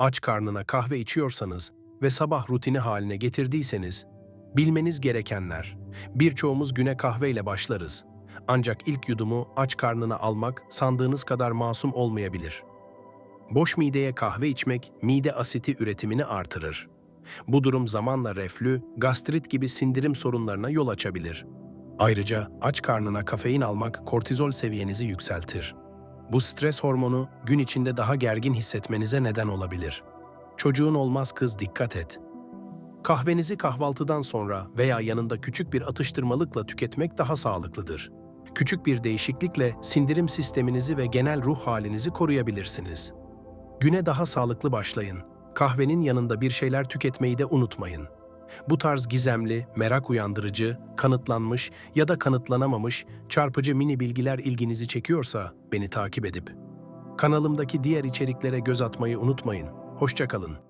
aç karnına kahve içiyorsanız ve sabah rutini haline getirdiyseniz, bilmeniz gerekenler. Birçoğumuz güne kahveyle başlarız. Ancak ilk yudumu aç karnına almak sandığınız kadar masum olmayabilir. Boş mideye kahve içmek mide asiti üretimini artırır. Bu durum zamanla reflü, gastrit gibi sindirim sorunlarına yol açabilir. Ayrıca aç karnına kafein almak kortizol seviyenizi yükseltir. Bu stres hormonu gün içinde daha gergin hissetmenize neden olabilir. Çocuğun olmaz kız dikkat et. Kahvenizi kahvaltıdan sonra veya yanında küçük bir atıştırmalıkla tüketmek daha sağlıklıdır. Küçük bir değişiklikle sindirim sisteminizi ve genel ruh halinizi koruyabilirsiniz. Güne daha sağlıklı başlayın. Kahvenin yanında bir şeyler tüketmeyi de unutmayın. Bu tarz gizemli, merak uyandırıcı, kanıtlanmış ya da kanıtlanamamış çarpıcı mini bilgiler ilginizi çekiyorsa beni takip edip kanalımdaki diğer içeriklere göz atmayı unutmayın. Hoşçakalın.